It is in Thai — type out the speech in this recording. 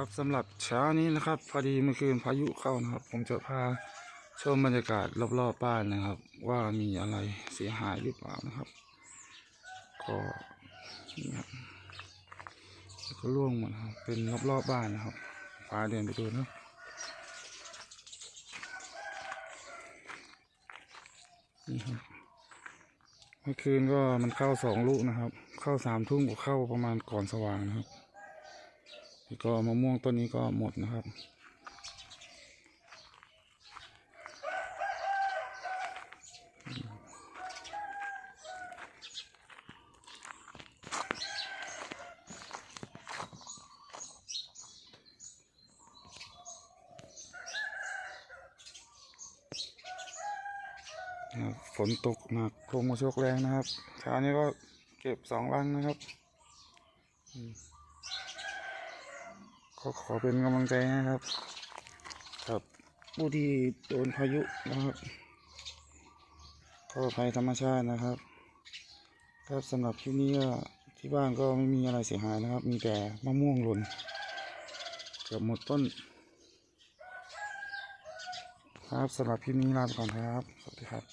ครับสำหรับเช้านี้นะครับพอดีเมื่อคืนพายุเข้านะครับ ผมจะพาชมบรรยากาศรอบๆบ้านนะครับ ว่ามีอะไรเสียหายหรือเปล่านะครับ ก็นี่ครับก็ร่วงหมดครับ เป็นรอบๆบ้านนะครับพาเดินไปดูนะนี่ครับเมื่อคืนก็มันเข้าสองลูกนะครับ เข้าสามทุ่มกับเข้าประมาณก่อนสว่างนะครับ แล้วก็มะม่วงต้นนี้ก็หมดนะครับ ฝนตกหนักลมกระโชกแรงนะครับเช้านี้ก็เก็บสองลังนะครับ อืม ก็ขอเป็นกำลังใจนะครับกับผู้ที่โดนพายุนะครับก็ภัยธรรมชาตินะครับ ครับสำหรับคลิปนี้ก็ที่บ้านก็ไม่มีอะไรเสียหายนะครับ มีแต่มะม่วงหล่นเกือบหมดต้น ครับสำหรับคลิปนี้ลาไปก่อนครับ สวัสดีครับ